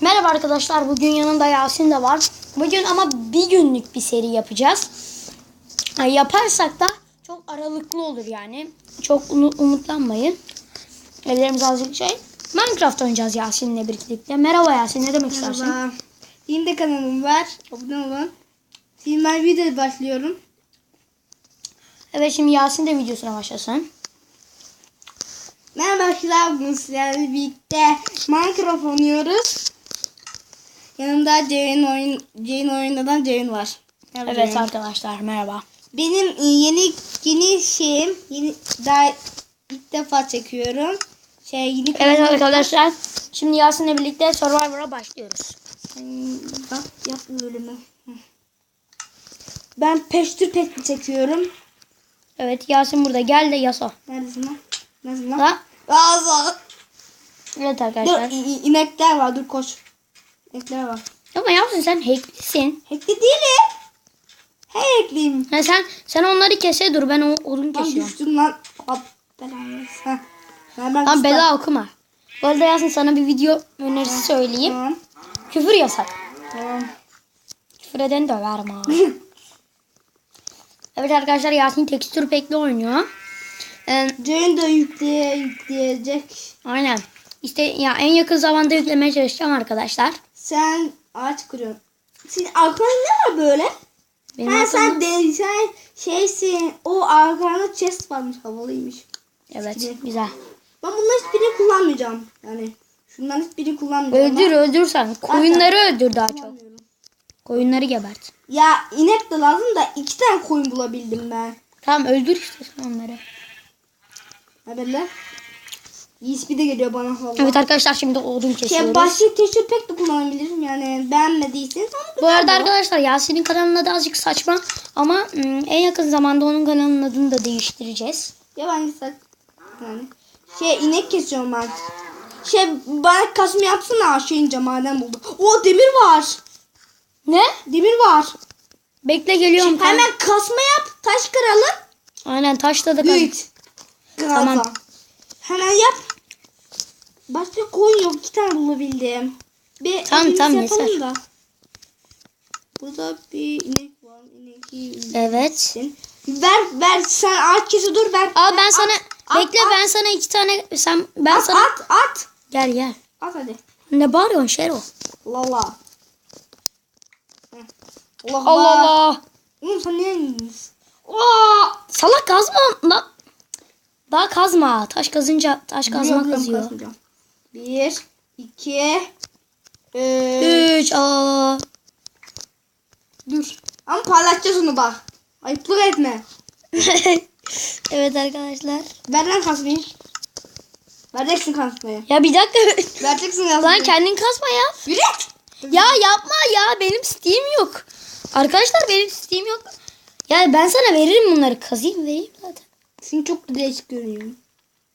Merhaba arkadaşlar. Bugün yanında Yasin de var. Bugün ama bir günlük bir seri yapacağız. Yaparsak da çok aralıklı olur yani. Çok umutlanmayın. Ellerimiz azıcık şey. Minecraft oynayacağız Yasin'le birlikte. Merhaba Yasin. Ne demek istersin? Merhaba. Benim de kanalım var. Abone olun. Şimdi ben video başlıyorum. Evet şimdi Yasin de videosuna başlasın. Merhaba arkadaşlar. Bugün sizlerle birlikte Minecraft oynuyoruz. Yanımda Ceyhun oyun Ceyhun oyundan Ceyhun var. Merhaba Evet Ceyhun. arkadaşlar merhaba. Benim yeni yeni şeyim yeni daha ilk defa çekiyorum. Şey yeni Evet arkadaşlar. Şimdi Yasin'le birlikte Survivor'a başlıyoruz. Bak yap bölümü. Ben peştür pet çekiyorum. Evet Yasin burada. Gel de yasa. Neredesin lan? Neredesin lan? Da. Ağzı. Evet Dur arkadaşlar. i- inekler var dur koş. İnekler var. Ama Yasin sen hacklisin. Hackli değilim. Hackliyim. Ha, sen sen onları kese dur ben o odun Lan kesiyorum. düştüm lan. Hop. Ben ben Lan bela okuma. Bu arada Yasin sana bir video önerisi söyleyeyim. Tamam. Küfür yasak. Tamam. Küfür eden döverim ha. evet arkadaşlar Yasin tekstür pekli oynuyor. Ee, Jane da yükleye yükleyecek. aynen. İşte ya en yakın zamanda yüklemeye çalışacağım arkadaşlar. Sen ağaç kırıyorsun. Senin arkanda ne var böyle? Benim ha sen de sen şeysin. O arkanda chest varmış havalıymış. Evet güzel. Ben bunların hiçbirini kullanmayacağım. Yani şundan hiçbirini kullanmayacağım. Öldür Ben öldürsen. Koyunları öldür daha çok. Koyunları gebert. Ya inek de lazım da iki tane koyun bulabildim ben. Tamam öldür işte sen onları. Haberler. İsmi de geliyor bana valla. Evet arkadaşlar şimdi odun kesiyoruz. Şey, başka teşhir pek de kullanabilirim yani beğenmediyseniz onu Bu arada arkadaşlar Yasin'in kanalının adı azıcık saçma ama ım, en yakın zamanda onun kanalının adını da değiştireceğiz. Ya ben yani. Şey inek kesiyorum ben. Şey bana kasma yapsana şeyince maden buldum. O demir var. Ne? Demir var. Bekle geliyorum. Şey, hemen kasma yap. Taş kıralım. Aynen taşla da kaz. Büyük. Tamam. Hemen yap. Başka koyun yok. iki tane bulabildim. Bir Tamam, tamam, yapalım yeter. da. Burada bir inek var. İnek Evet. Ver ver sen ağaç kesi dur ben. Al ben sana at, bekle at, ben sana iki tane sen ben At sana at at. gel gel. At hadi. Ne bağırıyorsun Şero? Lala. Allah Allah Allah. Oğlum sen niye? Aa, salak kazma lan. Daha kazma. Taş kazınca taş kazma kazıyor. kazmayacağım. Bir, iki, üç. Üç. Aa. Dur. Ama paylaşacağız onu bak. Ayıplık etme. evet arkadaşlar. Ver lan kasmayı. Vereceksin kasmayı. Ya bir dakika. Vereceksin Lan kasmayı. kendin kazma ya. Yürü. Ya yapma ya. Benim Steam yok. Arkadaşlar benim Steam yok. Ya ben sana veririm bunları. Kazayım vereyim zaten. Seni çok değişik görünüyorum.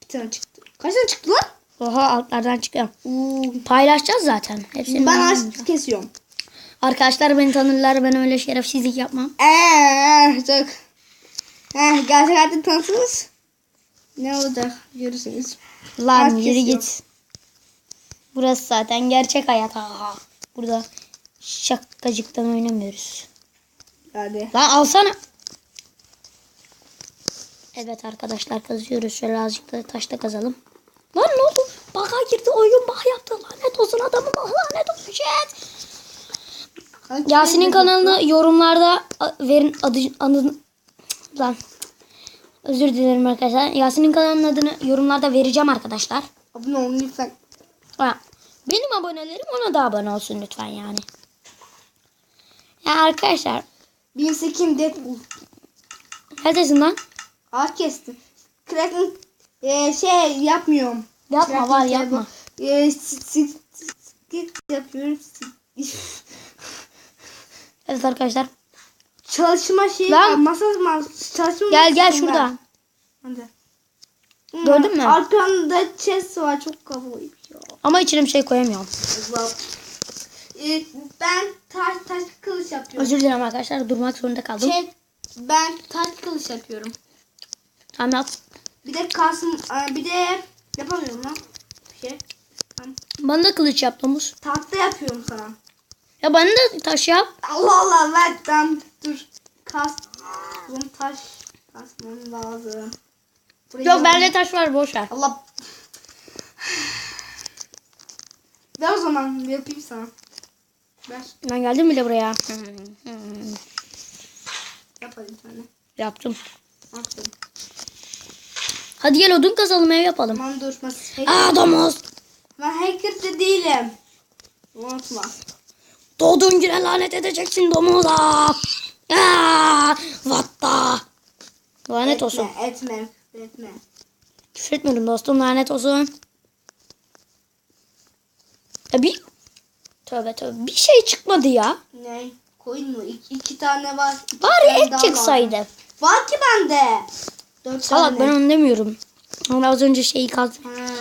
Bir tane çıktı. Kaç tane çıktı lan? Oha altlardan çıkıyorum. Oo. Paylaşacağız zaten. Hepsini Ben ağaç kesiyorum. Arkadaşlar beni tanırlar. Ben öyle şerefsizlik yapmam. Eee çok. Heh, gerçek hayatta tanırsınız. Ne olacak görürsünüz. Lan Ağaç yürü git. Burası zaten gerçek hayat. Aha. Burada şakacıktan oynamıyoruz. Yani. Lan alsana. Evet arkadaşlar kazıyoruz. Şöyle azıcık da taşta kazalım. Lan ne oldu? Baka girdi oyun bak yaptı. Lanet olsun adamı bak lanet olsun shit. Yasin'in kanalını yorumlarda verin adı adını lan. Özür dilerim arkadaşlar. Yasin'in kanalının adını yorumlarda vereceğim arkadaşlar. Abone olun lütfen. Ha, Benim abonelerim ona da abone olsun lütfen yani. Ya arkadaşlar. Benim sekim Deadpool. Neredesin lan? Ağaç kestim. Cracking e, şey yapmıyorum. Yapma var yapma. E, sit, sit yapıyorum. Evet arkadaşlar. Çalışma şeyi Lan. var. Masa masa çalışma Gel gel masası var. şurada. Hadi. Gördün mü? Arkamda chest var. Çok kavalıyım ya. Ama içine bir şey koyamıyorum. Allah. E, ben taş taş kılıç yapıyorum. Özür dilerim arkadaşlar. Durmak zorunda kaldım. Şey, ben taş kılıç yapıyorum. Yap. Bir de kasım, bir de yapamıyorum lan. Bir şey. Tamam. Bana da kılıç yap domuz. Tahta yapıyorum sana. Ya bana da taş yap. Allah Allah ver ben dur. Kas. Bunun taş kasmam lazım. Buraya Yok bende taş var boş ver. Allah. Ver o zaman yapayım sana. Ver. Ben geldim bile buraya. Yap hadi bir tane. Yaptım. Aferin. Hadi gel odun kazalım ev yapalım. Tamam dur. Aa domuz. ben hacker de değilim. Unutma. Doğduğun güne lanet edeceksin domuza. Aa, vatta. Lanet olsun. Etme, etme, etme. Küfür etmiyorum dostum lanet olsun. Ya bir... Tövbe tövbe. Bir şey çıkmadı ya. Ne? Koyun mu? İki, iki tane var. İki Bari et çıksaydı. Var. var ki bende. Dört Salak tane. ben onu demiyorum. Ama az önce şeyi. Ha.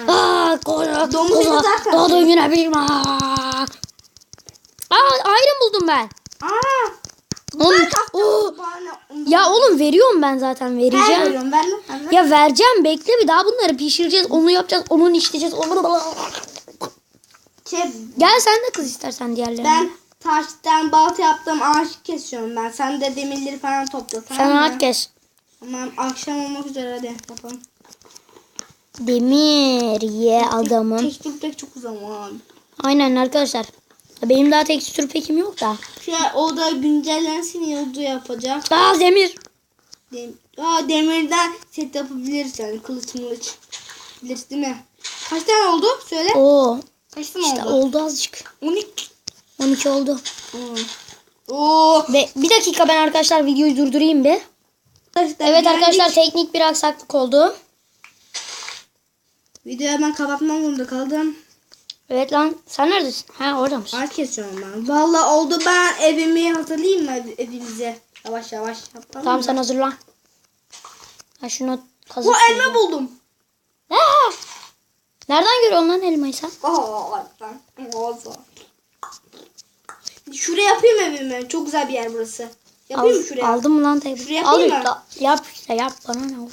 Aa, kola, Domuz kola, zaten. Doğduğun güne bir... Aa, iron buldum ben. Aa. Oğlum, Ben kaptım. oo. Bana- Ya oğlum veriyorum ben zaten vereceğim. veriyorum ben de. Ben de. Ya vereceğim bekle bir daha bunları pişireceğiz. Onu yapacağız. Onu işleyeceğiz. Onu... Şey, Gel sen de kız istersen diğerlerine. ben taştan balta yaptım ağaç kesiyorum ben. Sen de demirleri falan topla tamam Sen mı? rahat kes. Tamam akşam olmak üzere hadi yapalım. Demir ye adamım. Tekstür pek çok zaman. Aynen arkadaşlar. Benim daha tekstür pekim yok da. Şey o da güncellensin yolcu yapacak. Aa demir. Dem Aa, demirden set yapabiliriz yani kılıç mılıç. Biliriz değil mi? Kaç tane oldu? Söyle. Oo. Kaç tane İşte oldu? oldu azıcık. 12. 12 oldu. Hmm. Oo. Ve bir dakika ben arkadaşlar videoyu durdurayım bir. Arkadaşlar, Evet geldik. arkadaşlar teknik bir aksaklık oldu. Videoyu hemen kapatmam zorunda kaldım. Evet lan sen neredesin? Ha orada mısın? Ağaç kesiyorum ben. Vallahi oldu ben evimi hazırlayayım mı ev- evimize? Yavaş yavaş yapalım. Tamam mı? sen hazırlan. Ha şunu kazık. Bu elma buldum. Aa! Nereden görüyorsun lan elmayı sen? Şuraya yapayım evimi. Çok güzel bir yer burası. Yapayım mı Al- şuraya? Aldın mı lan teyze? Şuraya Al yapayım mı? işte. Yap işte yap bana ne olur.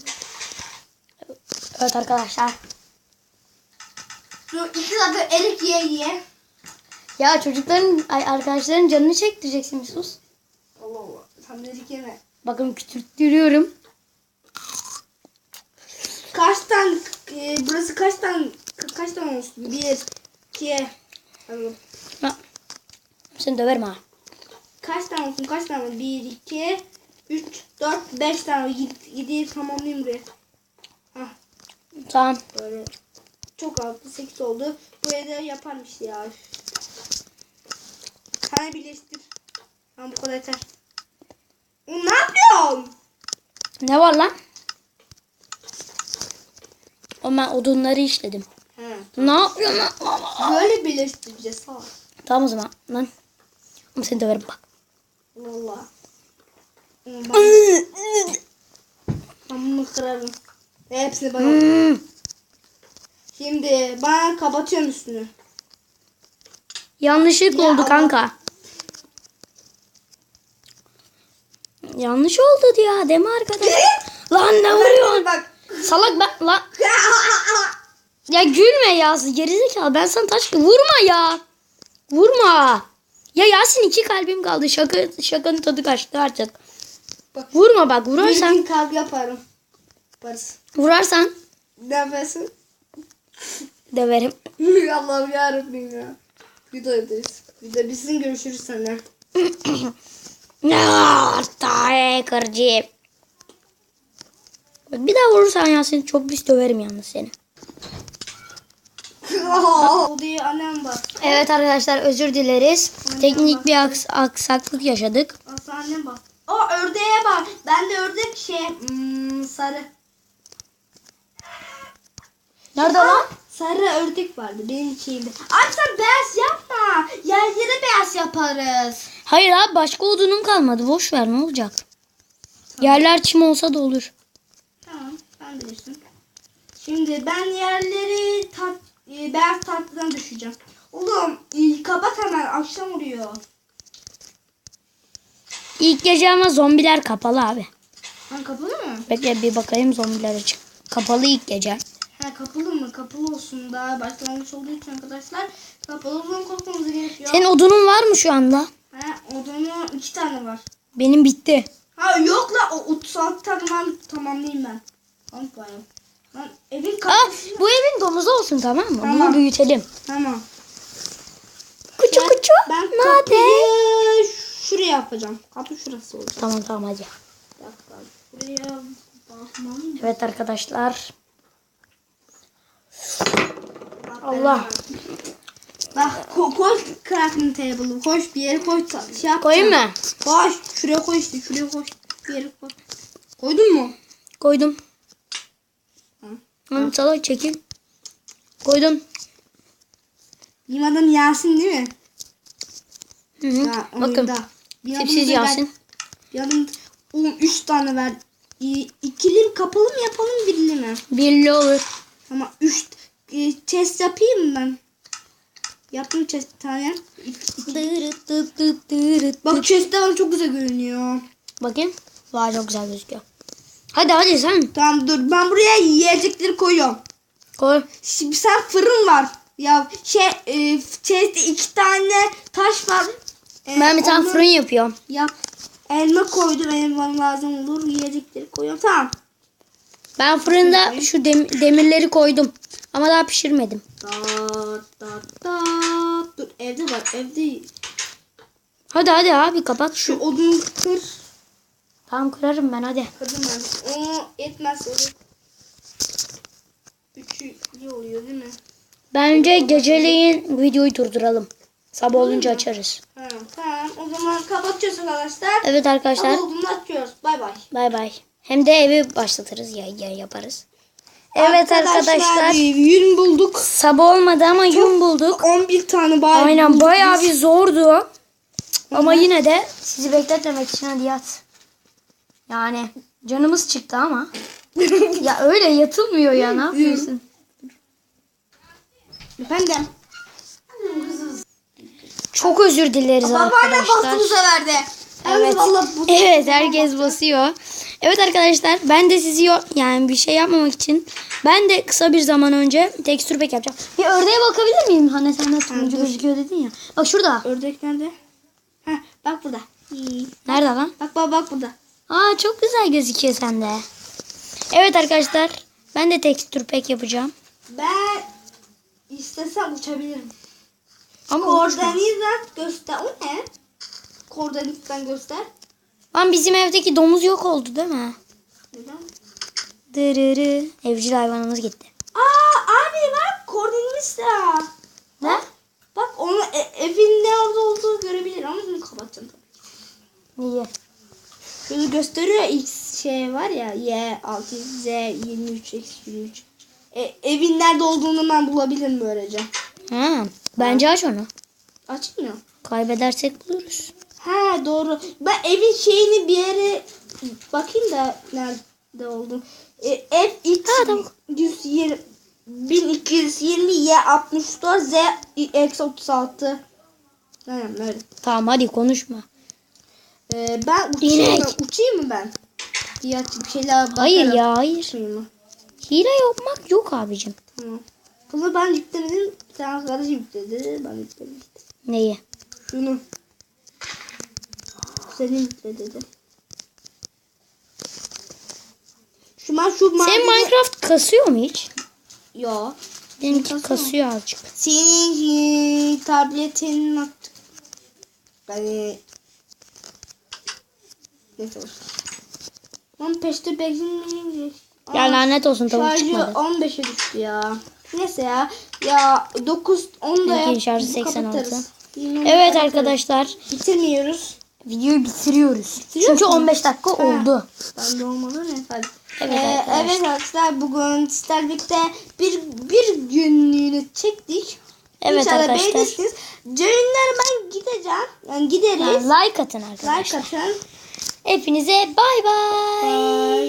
Evet arkadaşlar. Şu iki dakika erik ye ye. Ya çocukların ay, arkadaşların canını çektireceksin bir sus. Allah Allah. Sen de erik yeme. Bakın küçülttürüyorum. Kaç tane e, burası kaç tane ka- kaç tane olsun? Bir, iki, Anladım. Ha. Seni döverim ha. Kaç tane olsun? Kaç tane? Bir, iki, üç, dört, beş tane. Yedi, yediyi tamamlayayım buraya. Hah. Tamam. Böyle çok altı 8 oldu. Buraya da yaparmış ya. Sen birleştir. Tamam bu kadar yeter. O ne yapıyorsun? Ne var lan? O ben odunları işledim. He. Ne yapıyorsun lan? Böyle birleştireceğiz. Tamam o zaman lan. Ama seni döverim bak. Valla. Ben, bunu kırarım. Hepsini bana. Hmm. Şimdi ben kapatıyorum üstünü. Yanlışlıkla Ya oldu Allah. kanka. Yanlış oldu ya mi arkadaş? lan ne vuruyorsun? Bak. Salak ben lan. Ya gülme ya gerizekalı ben sana taş vurma ya. Vurma. Ya Yasin iki kalbim kaldı. Şaka şakanın tadı kaçtı artık. Bak. Vurma bak Bir vurarsan gün kavga yaparım. Yaparız. vurarsan Ne yapıyorsun? döverim. Allah'ım yarabbim ya. Videodayız. Video bizim görüşürüz seninle. Ya tahe kırıcı. Bir daha vurursan Yasin çok pis döverim yalnız seni. Odayı annem bak. Evet arkadaşlar özür dileriz. Teknik bir aks- aksaklık yaşadık. Aslı annem bak. O ördeğe bak. Ben de ördek şey hmm, sarı. Nerede Aa, Sarı ördek vardı benim şeyimde. Abi sen beyaz yapma. Yerlere beyaz yaparız. Hayır abi başka odunun kalmadı. Boş ver ne olacak? Yerler çim olsa da olur. Tamam ben bilirsin. Şimdi ben yerleri tat, e, beyaz tatlıdan düşeceğim. Oğlum e, kapat hemen akşam oluyor. İlk gece ama zombiler kapalı abi. Ben kapalı mı? Bekle bir bakayım zombiler açık. Kapalı ilk gece. Ha, kapalı mı? Kapalı olsun daha başlangıç olduğu için arkadaşlar. Kapalı olduğunu korkmamız gerekiyor. Senin odunun var mı şu anda? Ha, odunu iki tane var. Benim bitti. Ha yok la o 36 tane tamamlayayım ben. Unutmayın. Lan evin Aa, bu evin domuzu olsun tamam mı? Tamam. Bunu büyütelim. Tamam. Kuçu Ben- kuçu. Ben kapıyı şuraya yapacağım. Kapı şurası olacak. Tamam tamam hadi. Dakika. Bakmam. Evet arkadaşlar. Bak, Allah. Bak ko koş crafting table'ı koş bir yere koy. Şey yapacağım. Koyayım mı? Koş. Şuraya işte. Şuraya koş. Bir yere koy. Koydun mu? Koydum. Lan salak çekil. Koydum. Benim adım Yasin değil mi? Hı hı. Ha, Bakın. Tipsiz Yasin. Bir adım oğlum 3 tane ver. İkili mi kapalı mı yapalım birli mi? Birli olur. Ama 3 chest yapayım mı ben? Yaptım chest tane. Bak chest'te bana çok güzel görünüyor. Bakayım. Vay çok güzel gözüküyor. Hadi hadi sen Tamam dur ben buraya yiyecekleri koyuyorum. koy. Şimdi sen fırın var. Ya şey e, chest'te iki tane taş var. E, Ben bir tane onu fırın yapıyorum. Yap. Elma koydum. Elma lazım olur. Yiyecekleri koyuyorum. Tamam. Ben fırında şu dem- demirleri koydum. Ama daha pişirmedim. Da da da. Dur evde var. Evde Hadi hadi abi kapat şu şu. odunu kır. Tamam kırarım ben hadi. Kırdım ben. Onu etmez olur. İyi oluyor değil mi? Bence geceleyin videoyu durduralım. Sabah olunca açarız. Ha, tamam. O zaman kapatacağız arkadaşlar. Evet arkadaşlar. Sabah olduğunu açıyoruz. Bay bay. Bay bay. Hem de evi başlatırız ya, ya yaparız. Evet arkadaşlar. Yün bulduk. Sabah olmadı ama gün bulduk. 11 tane bari Aynen bulduk bayağı biz. bir zordu. Ama yine de sizi bekletmemek için hadi yat. Yani canımız çıktı ama. ya öyle yatılmıyor ya ne yapıyorsun? Efendim. Çok özür dileriz Babaanne arkadaşlar. bastığımıza verdi. Evet. vallahi bu- Evet herkes basıyor. Evet arkadaşlar ben de sizi yani bir şey yapmamak için ben de kısa bir zaman önce tekstür pek yapacağım. Bir ördeğe bakabilir miyim? Hani sen de turuncu gözüküyor dedin ya. Bak şurada. Ördek nerede? Heh, bak burada. Nerede lan? Bak bak bak burada. Aa çok güzel gözüküyor sende. Evet arkadaşlar ben de tekstür pek yapacağım. Ben istesem uçabilirim. Ama. Koordinattan göster. O ne? Koordinattan göster. Lan bizim evdeki domuz yok oldu değil mi? Neden? Dırırı. Evcil hayvanımız gitti. Aa abi bak koordinatsa. Ne? Bak onu e- evin ne orada olduğu görebilir ama bunu kapatacağım tabii. Niye? Şunu gösteriyor X şey var ya Y 6 Z 23 X 23. E, evin nerede olduğunu ben bulabilirim böylece. Ha, bence aç onu. Açmıyor. Kaybedersek buluruz. Ha doğru. Ben evin şeyini bir yere bakayım da nerede oldu. E, ev X Ha, tamam. 120 1220 Y 64 Z X 36. Aynen öyle. Tamam hadi konuşma. Ee, ben uçayım mı? İnek. Uçayım mı ben? Ya bir şeyler bakarım. Hayır ya hayır. Uçayım mı? Hile yapmak yok abicim. Tamam. Bunu ben yüklemedim. Bir tane arkadaş yükledi. Ben yükledim. Neyi? Şunu. Senin yükle dedi. Şu ben şu Senin madeni- Minecraft kasıyor mu hiç? Yo. Benimki Kasıyor kasıyor azıcık. Senin e, tabletin artık. Yani. Neyse olsun. Lan peşte bekleyin. Ya lanet olsun tavuk Şarjı çıkmadı. 15'e düştü ya. Neyse ya. Ya 9 10 da yap. şarjı biz 86. kapatırız. Yine Evet arkadaşlar. Bitirmiyoruz. Videoyu bitiriyoruz. Bitiriyor Çünkü musun? 15 dakika Ha. oldu. Ben de olmadı ne hadi. Evet Ee, arkadaşlar. evet arkadaşlar bugün sizlerle birlikte bir, bir günlüğünü çektik. Evet İnşallah arkadaşlar. beğenirsiniz. Cayınlara ben gideceğim. Yani gideriz. Yani like atın arkadaşlar. Like atın. Hepinize bay bay.